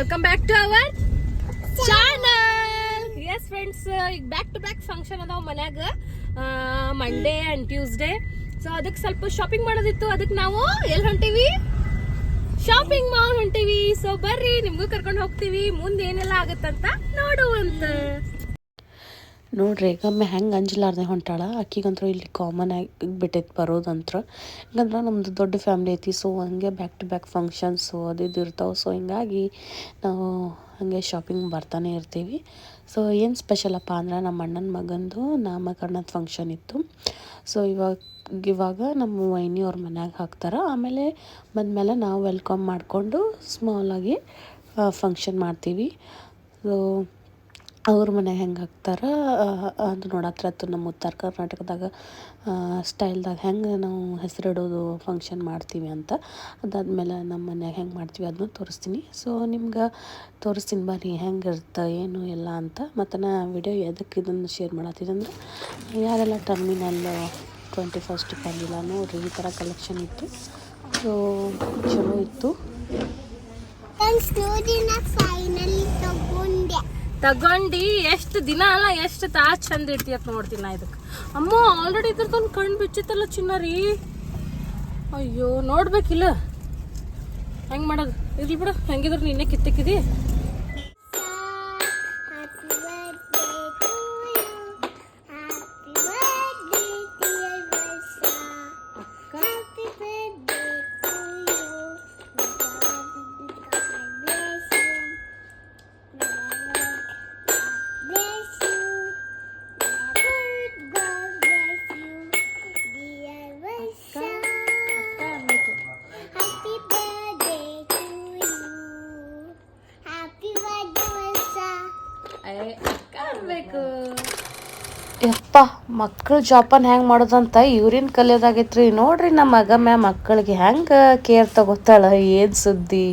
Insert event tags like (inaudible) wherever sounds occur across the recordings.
Welcome back to our channel yes friends ಈಗ back to back function ಅದಾವ ಮನ್ಯಾಗ. Monday and Tuesday so ಅದಕ್ಕೆ ಸ್ವಲ್ಪ ಶಾಪಿಂಗ್ ಮಾಡೋದಿತ್ತು. ಅದಕ್ಕೆ ನಾವು ಎಲ್ಲಿ ಹೊಂಟಿವಿ? ಶಾಪಿಂಗ್ ಮಾಲ್ ಹೊಂಟಿವಿ. ಸೊ ಬರ್ರಿ, ನಿಮ್ಗೂ ಕರ್ಕೊಂಡು ಹೋಗ್ತೀವಿ. ಮುಂದೆ ಏನೆಲ್ಲ ಆಗುತ್ತಂತ ನೋಡುವಂತ. ನೋಡ್ರಿ ಗಮ್ಮೆ ಹೆಂಗೆ ಅಂಜಲಾರ್ದೆ ಹೊಂಟಾಳ. ಆಕಿಗಂತೂ ಇಲ್ಲಿ ಕಾಮನ್ ಆಗಿ ಬಿಟ್ಟೈತೆ ಬರೋದಂತ್ರ. ಯಾಕಂದ್ರೆ ನಮ್ಮದು ದೊಡ್ಡ ಫ್ಯಾಮ್ಲಿ ಐತಿ ಸೊ ಹಂಗೆ ಬ್ಯಾಕ್ ಟು ಬ್ಯಾಕ್ ಫಂಕ್ಷನ್ಸು ಅದು ಇದು ಇರ್ತಾವೆ. ಸೊ ಹಿಂಗಾಗಿ ನಾವು ಹಾಗೆ ಶಾಪಿಂಗ್ ಬರ್ತಾನೆ ಇರ್ತೀವಿ. ಸೊ ಏನು ಸ್ಪೆಷಲಪ್ಪ ಅಂದ್ರೆ ನಮ್ಮ ಅಣ್ಣನ ಮಗಂದು ನಾಮಕರಣದ ಫಂಕ್ಷನ್ ಇತ್ತು. ಸೊ ಇವಾಗ ಇವಾಗ ನಮ್ಮ ವೈನಿ ಅವ್ರ ಮನ್ಯಾಗ ಹಾಕ್ತಾರೆ. ಆಮೇಲೆ ಬಂದಮೇಲೆ ನಾವು ವೆಲ್ಕಮ್ ಮಾಡಿಕೊಂಡು ಸ್ಮಾಲಾಗಿ ಫಂಕ್ಷನ್ ಮಾಡ್ತೀವಿ. ಸೊ ಅವ್ರ ಮನೆ ಹೆಂಗೆ ಹಾಕ್ತಾರ? ಅದು ನೋಡತ್ರ ನಮ್ಮ ಉತ್ತರ ಕರ್ನಾಟಕದಾಗ ಸ್ಟೈಲ್ದಾಗ ಹೆಂಗೆ ನಾವು ಹೆಸರಿಡೋದು ಫಂಕ್ಷನ್ ಮಾಡ್ತೀವಿ ಅಂತ. ಅದಾದ್ಮೇಲೆ ನಮ್ಮ ಮನ್ಯಾಗ ಹೆಂಗೆ ಮಾಡ್ತೀವಿ ಅದನ್ನು ತೋರಿಸ್ತೀನಿ. ಸೊ ನಿಮ್ಗೆ ತೋರಿಸ್ತೀನಿ ಬರ್ರಿ ಹೆಂಗೆ ಇರುತ್ತೆ ಏನು ಎಲ್ಲ ಅಂತ. ಮತ್ತು ನಾ ವಿಡಿಯೋ ಎದಕ್ಕೆ ಇದನ್ನು ಶೇರ್ ಮಾಡತ್ತಿದಂದ್ರೆ ಯಾರೆಲ್ಲ ಟರ್ಮಿನಲ್ ಟ್ವೆಂಟಿ ಫಸ್ಟ್ ಬಂದಿಲ್ಲ ನೋಡ್ರಿ, ಈ ಥರ ಕಲೆಕ್ಷನ್ ಇತ್ತು. ಸೊ ಚಲೋ ಇತ್ತು ಫ್ರೆಂಡ್ಸ್ ನೋಡಿ ನಾ ಫೈನಲಿ ತಗೊಂಡೆ ಎಷ್ಟು ದಿನ ಅಲ್ಲ, ಎಷ್ಟು ತಾ ಚಂದ ಇಡ್ತಿ ಅಂತ ನೋಡ್ತೀನಿ ನಾ ಇದಕ್ಕೆ. ಅಮ್ಮ ಆಲ್ರೆಡಿ ಇದ್ರದೊಂದು ಕಣ್ಣು ಬಿಚ್ಚಿತ್ತಲ್ಲ ಚಿನ್ನ ರೀ ಅಯ್ಯೋ, ನೋಡ್ಬೇಕಿಲ್ಲ. ಹೆಂಗೆ ಮಾಡೋದು? ಇರ್ಲಿ ಬಿಡು, ಹೆಂಗಿದ್ರು ನಿನ್ನೆ ಕಿತ್ತಕ್ಕಿದಿ ಬೇಕು ಯಪ್ಪ ಮಕ್ಕಳು ಜಾಪನ್ ಹೆಂಗೆ ಮಾಡೋದಂತ ಇವ್ರಿನ ಕಲಿಯೋದಾಗೈತ್ರಿ. ನೋಡ್ರಿ ನಮ್ಮ ಮಗ ಮ್ಯಾ ಮಕ್ಕಳಿಗೆ ಹೆಂಗೆ ಕೇರ್ ತಗೋತಾಳ, ಏನು ಸುದ್ದಿ.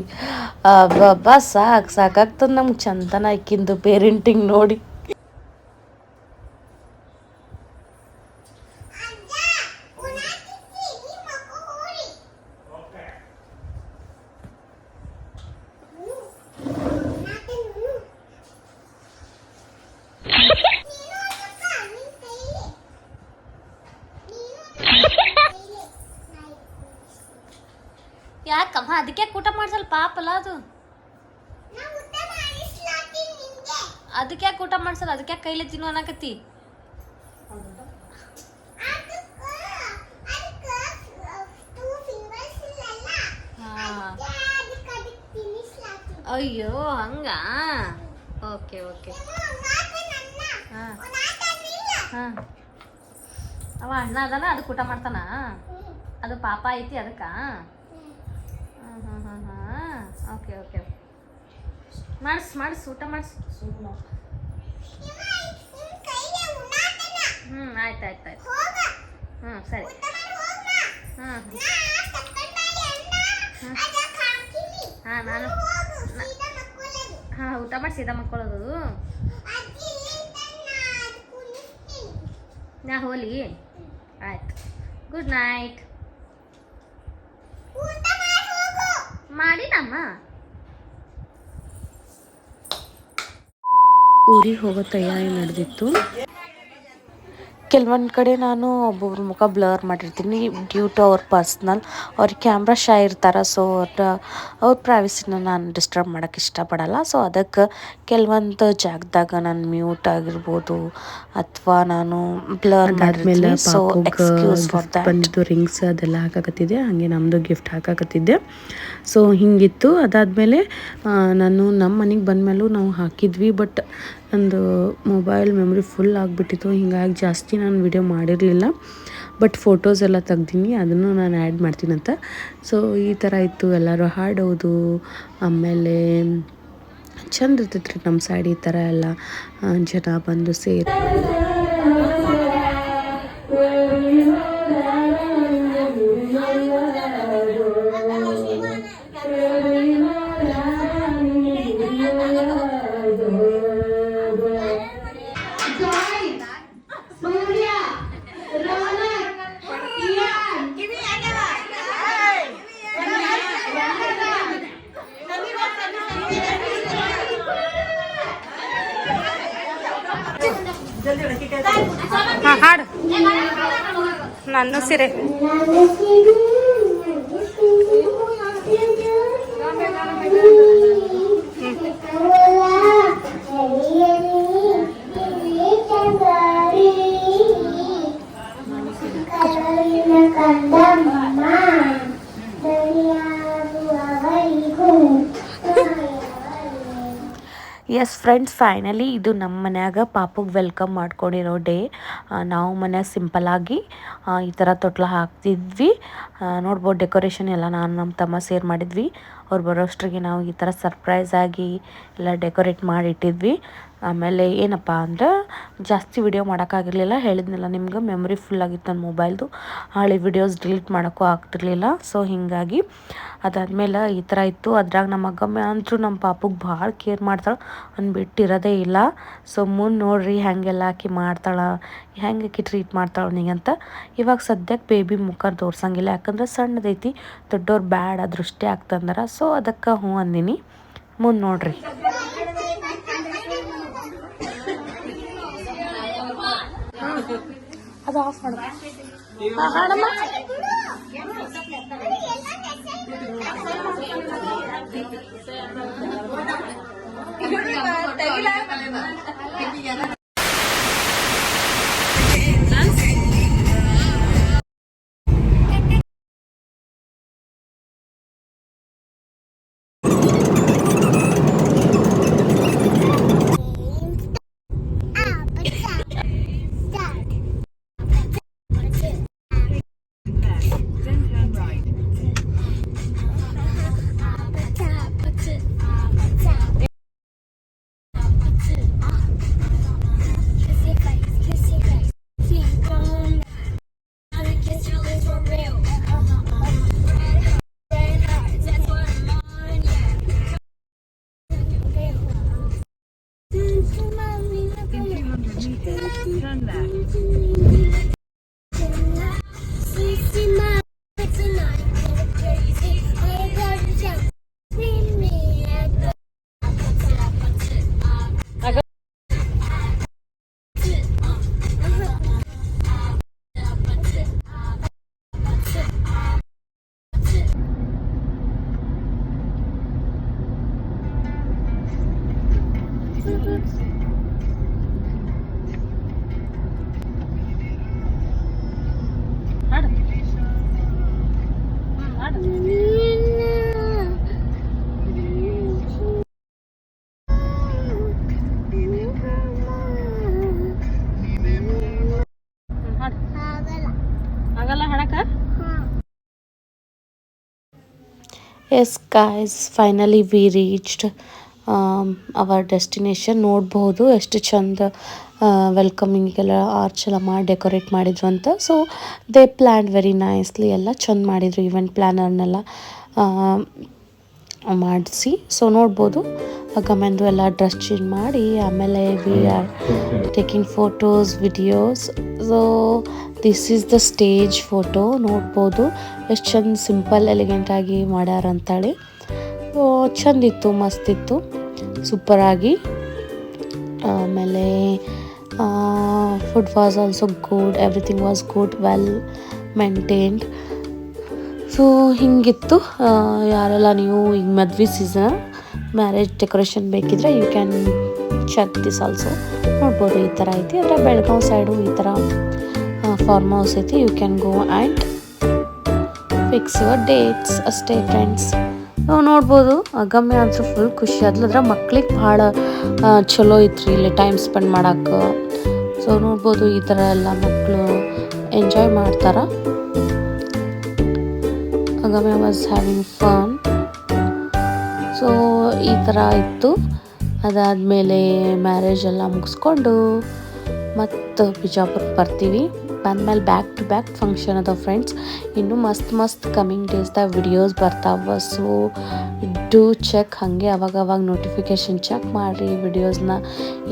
ಬಾ ಸಾಕು, ಸಾಕಾಗ್ತದ ನಮ್ಗೆ ಚಂದನ ಇಕ್ಕಿಂದು ಪೇರೆಂಟಿಂಗ್ ನೋಡಿ. ಅದಕ್ಕೆ ಊಟ ಮಾಡ್ಸಲ್ಲ ಪಾಪಲ್ಲ ಅದು. ಅದಕ್ಕೆ ಕೂಟ ಮಾಡ್ಸಲ್ಲ, ಅದಕ್ಕೆ ಕೈಲಿ ತಿನ್ನು ಅನ್ನಕತ್ತಿ. ಅಯ್ಯೋ, ಹಂಗ? Okay okay. ಹಾಂ. ಹಾ. ಅವ ಅಣ್ಣ ಅದಲ್ಲ ಅದಕ್ಕೆ ಊಟ ಮಾಡ್ತಾನ. ಅದು ಪಾಪ ಐತಿ ಅದಕ್ಕ. ಮಾಡಿಸ್ ಮಾಡಿಸ್ ಊಟ ಮಾಡಿಸ್. ಹ್ಞೂ ಆಯ್ತು ಆಯ್ತು ಆಯ್ತು. ಹ್ಞೂ ಸರಿ. ಹಾಂ ಹಾಂ ನಾನು ಹಾಂ ಊಟ ಮಾಡಿ ಸೀದಾ ಮಕ್ಕೊಳ್ಳೋದು ನಾ ಹೋಲಿ? ಆಯ್ತು. Good night. ಮಾಡಿನಮ್ಮ ಊರಿಗೆ ಹೋಗೋ ತಯಾರಿ ನಡೆದಿತ್ತು. ಕೆಲವೊಂದು ಕಡೆ ನಾನು ಒಬ್ಬೊಬ್ರ ಮುಖ ಬ್ಲರ್ ಮಾಡಿರ್ತೀನಿ ಡ್ಯೂ ಟು ಅವ್ರ ಪರ್ಸ್ನಲ್ ಅವ್ರ ಕ್ಯಾಮ್ರಾ ಶೈ ಇರ್ತಾರೆ ಸೊ ಅವ್ರ ಅವ್ರ ಪ್ರೈವಸಿನ ನಾನು ಡಿಸ್ಟರ್ಬ್ ಮಾಡೋಕ್ಕೆ ಇಷ್ಟಪಡಲ್ಲ. ಸೊ ಅದಕ್ಕೆ ಕೆಲವೊಂದು ಜಾಗದಾಗ ನಾನು ಮ್ಯೂಟ್ ಆಗಿರ್ಬೋದು ಅಥವಾ ನಾನು ಬ್ಲರ್ ಮಾಡಿರ್ತೀನಿ. ಸೊ ಎಕ್ಸ್ಕ್ಯೂಸ್ ಫಾರ್ ಬಂದಿದ್ದು ರಿಂಗ್ಸ್ ಅದೆಲ್ಲ ಹಾಕಾಕತ್ತಿದ್ದೆ ಹಾಗೆ ನಮ್ಮದು ಗಿಫ್ಟ್ ಹಾಕಾಕತ್ತಿದ್ದೆ. ಸೊ ಹಿಂಗಿತ್ತು. ಅದಾದಮೇಲೆ ನಾನು ನಮ್ಮ ಮನೆಗೆ ಬಂದಮೇಲೂ ನಾವು ಹಾಕಿದ್ವಿ ಬಟ್ ನಂದು ಮೊಬೈಲ್ ಮೆಮ್ರಿ ಫುಲ್ ಆಗಿಬಿಟ್ಟಿತ್ತು. ಹಿಂಗಾಗಿ ಜಾಸ್ತಿ ನಾನು ವಿಡಿಯೋ ಮಾಡಿರಲಿಲ್ಲ. ಬಟ್ ಫೋಟೋಸ್ ಎಲ್ಲ ತೆಗ್ದೀನಿ, ಅದನ್ನು ನಾನು ಆ್ಯಡ್ ಮಾಡ್ತೀನಂತ. ಸೊ ಈ ಥರ ಇತ್ತು. ಎಲ್ಲರೂ ಹಾಡೋದು, ಆಮೇಲೆ ಚಂದ ಇರ್ತೈತೆ ನಮ್ಮ ಸೈಡ್ ಈ ಥರ ಎಲ್ಲ. ಜನ ಬಂದು ಸೇರಿ. ಸೀರೆ ಫ್ರೆಂಡ್ಸ್ ಫೈನಲಿ ಇದು ನಮ್ಮ ಮನ್ಯಾಗ ಪಾಪಗೆ ವೆಲ್ಕಮ್ ಮಾಡ್ಕೊಂಡಿರೋ ಡೇ ನಾವು ಮನ್ಯಾಗ ಆಗಿ ಈ ಥರ ತೊಟ್ಲ ಹಾಕ್ತಿದ್ವಿ. ನೋಡ್ಬೋದು ಡೆಕೋರೇಷನ್ ಎಲ್ಲ ನಾನು ನಮ್ಮ ತಮ್ಮ ಸೇರ್ ಮಾಡಿದ್ವಿ. ಅವ್ರು ಬರೋಷ್ಟ್ರಿಗೆ ನಾವು ಈ ಥರ ಸರ್ಪ್ರೈಸ್ ಆಗಿ ಎಲ್ಲ ಡೆಕೋರೇಟ್ ಮಾಡಿಟ್ಟಿದ್ವಿ. ಆಮೇಲೆ ಏನಪ್ಪ ಅಂದ್ರೆ ಜಾಸ್ತಿ ವಿಡಿಯೋ ಮಾಡೋಕ್ಕಾಗಿರಲಿಲ್ಲ. ಹೇಳಿದ್ನಲ್ಲ ನಿಮ್ಗೆ ಮೆಮ್ರಿ ಫುಲ್ ಆಗಿತ್ತು ನನ್ನ ಮೊಬೈಲ್ದು ಹಳೆ ವಿಡಿಯೋಸ್ ಡಿಲೀಟ್ ಮಾಡೋಕ್ಕೂ ಆಗ್ತಿರ್ಲಿಲ್ಲ. ಸೊ ಹೀಗಾಗಿ ಅದಾದ್ಮೇಲೆ ಈ ಥರ ಇತ್ತು. ಅದ್ರಾಗ ನಮ್ಮ ಅಗ್ಗಮ್ಮ ಅಂತೂ ನಮ್ಮ ಪಾಪಗೆ ಭಾಳ ಕೇರ್ ಮಾಡ್ತಾಳೆ. ಅವ್ನು ಬಿಟ್ಟಿರೋದೇ ಇಲ್ಲ. ಸೊ ಮುಂದೆ ನೋಡ್ರಿ ಹೆಂಗೆಲ್ಲ ಆಕಿ ಮಾಡ್ತಾಳೆ ಹೆಂಗೆ ಆಕಿ ಟ್ರೀಟ್ ಮಾಡ್ತಾಳೆ ಅವನಿಗಂತ ಇವಾಗ ಸದ್ಯಕ್ಕೆ ಬೇಬಿ ಮುಖ ತೋರ್ಸಂಗಿಲ್ಲ. ಯಾಕಂದ್ರೆ ಸಣ್ಣದೈತಿ ದೊಡ್ಡವ್ರು ಬ್ಯಾಡ ದೃಷ್ಟಿ ಆಗ್ತಂದ್ರೆ. ಸೊ ಅದಕ್ಕೆ ಹ್ಞೂ ಅಂದಿನಿ. ಮುಂದೆ ನೋಡ್ರಿ. ಅದು ಆಫ್ ಮಾಡು. ಹಾ, ಹಾಡಮ್ಮ ಆಗಲ್ಲ Yes guys finally we reached our destination ನೋಡ್ಬೋದು ಎಷ್ಟು ಚಂದ ವೆಲ್ಕಮಿಂಗೆಲ್ಲ ಆರ್ಚ್ ಎಲ್ಲ ಮಾಡಿ ಡೆಕೋರೇಟ್ ಮಾಡಿದ್ರು ಅಂತ. So they plan very nicely ಎಲ್ಲ ಚಂದ ಮಾಡಿದರು ಇವೆಂಟ್ ಪ್ಲ್ಯಾನರ್ನೆಲ್ಲ ಮಾಡಿಸಿ. ಸೊ ನೋಡ್ಬೋದು ಗಮೆಂದು ಎಲ್ಲ ಡ್ರೆಸ್ ಚೇಂಜ್ ಮಾಡಿ ಆಮೇಲೆ we are taking photos videos so this is the stage photo ನೋಡ್ಬೋದು. ಎಷ್ಟು ಚಂದ ಸಿಂಪಲ್ ಎಲಿಗೆಂಟಾಗಿ ಮಾಡ್ಯಾರ ಅಂತೇಳಿ. ಚಂದಿತ್ತು ಮಸ್ತಿತ್ತು ಸೂಪರಾಗಿ ಆಮೇಲೆ food was also good everything was good well maintained so ಹಿಂಗಿತ್ತು. ಯಾರೆಲ್ಲ ನೀವು ಈಗ ಮದ್ವೆ ಸೀಸನ್ ಮ್ಯಾರೇಜ್ ಡೆಕೋರೇಷನ್ ಬೇಕಿದ್ರೆ you can check this also ನೋಡ್ಬೋದು, ಈ ಥರ ಐತಿ. ಅಂದರೆ ಬೆಳಗಾವಿ ಸೈಡು ಈ ಥರ ಫಾರ್ಮ್ ಹೌಸ್ ಐತಿ you can go and fix your dates ಅಷ್ಟೇ ಫ್ರೆಂಡ್ಸ್ ನಾವು ನೋಡ್ಬೋದು. ಗಮ್ಯ ಅಂತೂ ಫುಲ್ ಖುಷಿ. ಅದ್ರ ಮಕ್ಳಿಗೆ ಭಾಳ ಚಲೋ ಐತ್ರಿ ಇಲ್ಲಿ ಟೈಮ್ ಸ್ಪೆಂಡ್ ಮಾಡಕ್ಕೆ ಸೊ ನೋಡ್ಬೋದು ಈ ಥರ ಎಲ್ಲ ಮಕ್ಕಳು ಎಂಜಾಯ್ ಮಾಡ್ತಾರೆ. Gamya was having fun so ಈ ಥರ ಇತ್ತು. ಅದಾದಮೇಲೆ ಮ್ಯಾರೇಜ್ ಎಲ್ಲ ಮುಗಿಸ್ಕೊಂಡು ಮತ್ತು ಬಿಜಾಪುರಕ್ಕೆ ಬರ್ತೀವಿ. ಬಂದಮೇಲೆ ಬ್ಯಾಕ್ ಟು ಬ್ಯಾಕ್ ಫಂಕ್ಷನ್ ಅದಾವ ಫ್ರೆಂಡ್ಸ್ ಇನ್ನು ಮಸ್ತ್ ಮಸ್ತ್ ಕಮಿಂಗ್ ಡೇಸ್ದಾಗ ವಿಡಿಯೋಸ್ ಬರ್ತಾವ. ಸೊ ಟು ಚೆಕ್ ಹಾಗೆ ಅವಾಗ ಅವಾಗ ನೋಟಿಫಿಕೇಶನ್ ಚೆಕ್ ಮಾಡಿರಿ ವಿಡಿಯೋಸ್ನ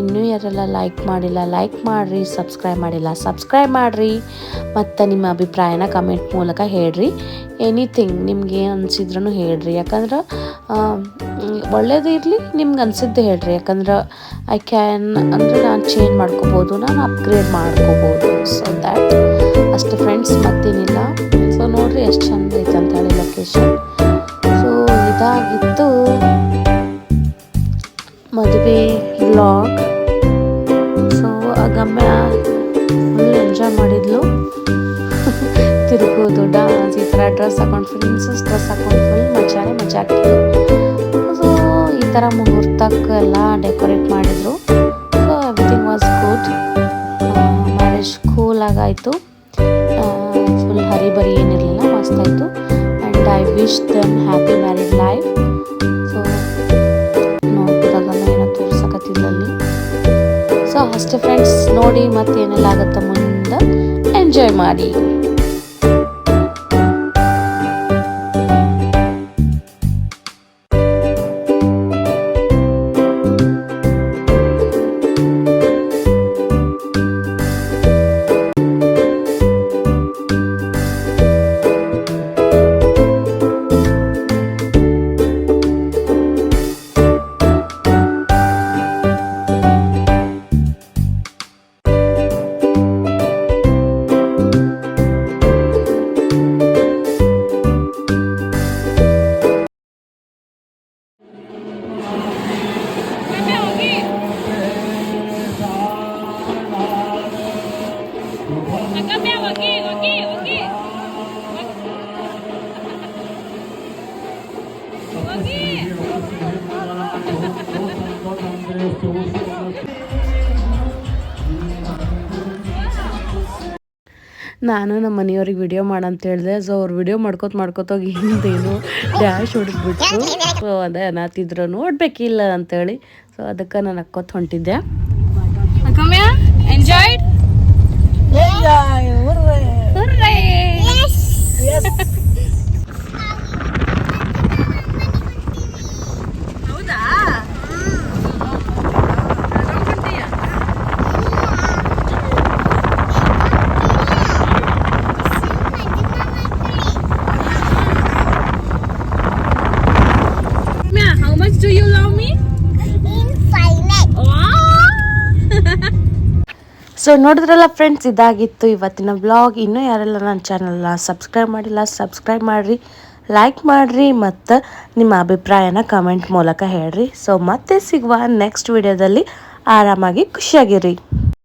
ಇನ್ನೂ ಯಾರೆಲ್ಲ ಲೈಕ್ ಮಾಡಿಲ್ಲ ಲೈಕ್ ಮಾಡಿರಿ ಸಬ್ಸ್ಕ್ರೈಬ್ ಮಾಡಿಲ್ಲ ಸಬ್ಸ್ಕ್ರೈಬ್ ಮಾಡಿರಿ. ಮತ್ತು ನಿಮ್ಮ ಅಭಿಪ್ರಾಯನ ಕಮೆಂಟ್ ಮೂಲಕ ಹೇಳ್ರಿ. ಎನಿಥಿಂಗ್ ನಿಮ್ಗೆ ಏನು ಅನಿಸಿದ್ರೂ ಹೇಳ್ರಿ. ಯಾಕಂದ್ರೆ ಒಳ್ಳೇದು ಇರಲಿ, ನಿಮ್ಗೆ ಅನಿಸಿದ್ದು ಹೇಳ್ರಿ. ಯಾಕಂದ್ರೆ ಐ ಕ್ಯಾನ್ ಅಂದರೆ ನಾನು ಚೇಂಜ್ ಮಾಡ್ಕೋಬೋದು, ನಾನು ಅಪ್ಗ್ರೇಡ್ ಮಾಡ್ಕೋಬೋದು. ಸೊ ದ್ಯಾಟ್ ಅಷ್ಟು ಫ್ರೆಂಡ್ಸ್ ಮತ್ತೇನಿಲ್ಲ ಸೊ ನೋಡಿರಿ ಎಷ್ಟು ಚಂದ ಐತೆ ಅಂತ ಹೇಳಿ ಲೊಕೇಶನ್ ಇದಾಗಿತ್ತು ಮದುವೆ ವ್ಲಾಗ್ ಸೊ ಆಗಮ್ಮ ಫುಲ್ ಎಂಜಾಯ್ ಮಾಡಿದ್ಲು. (laughs) ತಿರುಗೋದು ಡಾನ್ಸ್ ಈ ಥರ ಡ್ರೆಸ್ ಹಾಕೊಂಡು ಫ್ರೆಂಡ್ಸಸ್ ಡ್ರೆಸ್ ಹಾಕೊಂಡು ಫುಲ್ ಮಜಾನೆ ಮಜಾ ಆಗ್ತಿತ್ತು. ಸೊ ಈ ಥರ ಮುಹೂರ್ತಕ್ಕೆಲ್ಲ ಡೆಕೋರೇಟ್ ಮಾಡಿದರು. So everything was good marriage ಕೂಲಾಗಾಯಿತು full full ಹರಿಬರಿ ಏನಿರಲಿಲ್ಲ ಮಸ್ತಾಯಿತು and I wish happy married life so ನೋಡ್ಬೋದಾಗ ಏನೋ ತೋರ್ಸಕತ್ತಿದ್ದಲ್ಲಿ ಸೊ ಅಷ್ಟೇ ಫ್ರೆಂಡ್ಸ್ ನೋಡಿ ಮತ್ತೇನೆಲ್ಲ ಆಗುತ್ತೆ ಮುಂದೆ. ಎಂಜಾಯ್ ಮಾಡಿ. ನಾನು ನಮ್ಮ ಮನೆಯವ್ರಿಗೆ ವಿಡಿಯೋ ಮಾಡಂತ ಹೇಳಿದೆ ಸೊ ಅವ್ರು ವಿಡಿಯೋ ಮಾಡ್ಕೋತ ಮಾಡ್ಕೋತೋಗಿ ಹಿಂದೇನು ಡ್ಯಾಶ್ ಹೊಡೆದ್ಬಿಟ್ರು. ಸೊ ಅದೇ ಅನಾತಿದ್ರು ನೋಡ್ಬೇಕಿಲ್ಲ ಅಂತೇಳಿ. ಸೊ ಅದಕ್ಕೆ ನಾನು ಅಕ್ಕೋತ್ ಹೊಂಟಿದ್ದೆ. ಎಂಜಾಯ್ಡ್ (laughs) ಸೊ ನೋಡಿದ್ರಲ್ಲ ಫ್ರೆಂಡ್ಸ್ ಇದಾಗಿತ್ತು ಇವತ್ತಿನ ಬ್ಲಾಗ್ ಇನ್ನೂ ಯಾರೆಲ್ಲ ನನ್ನ ಚಾನಲ್ನ ಸಬ್ಸ್ಕ್ರೈಬ್ ಮಾಡಿಲ್ಲ ಸಬ್ಸ್ಕ್ರೈಬ್ ಮಾಡಿರಿ ಲೈಕ್ ಮಾಡಿರಿ, ಮತ್ತು ನಿಮ್ಮ ಅಭಿಪ್ರಾಯನ ಕಮೆಂಟ್ ಮೂಲಕ ಹೇಳ್ರಿ. ಸೊ ಮತ್ತೆ ಸಿಗುವ ನೆಕ್ಸ್ಟ್ ವಿಡಿಯೋದಲ್ಲಿ ಆರಾಮಾಗಿ ಖುಷಿಯಾಗಿರಿ.